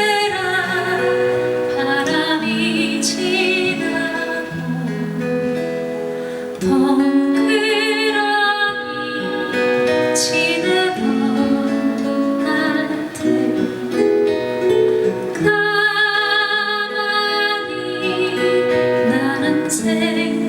쓸쓸한 바람이 지나고 덩 sitting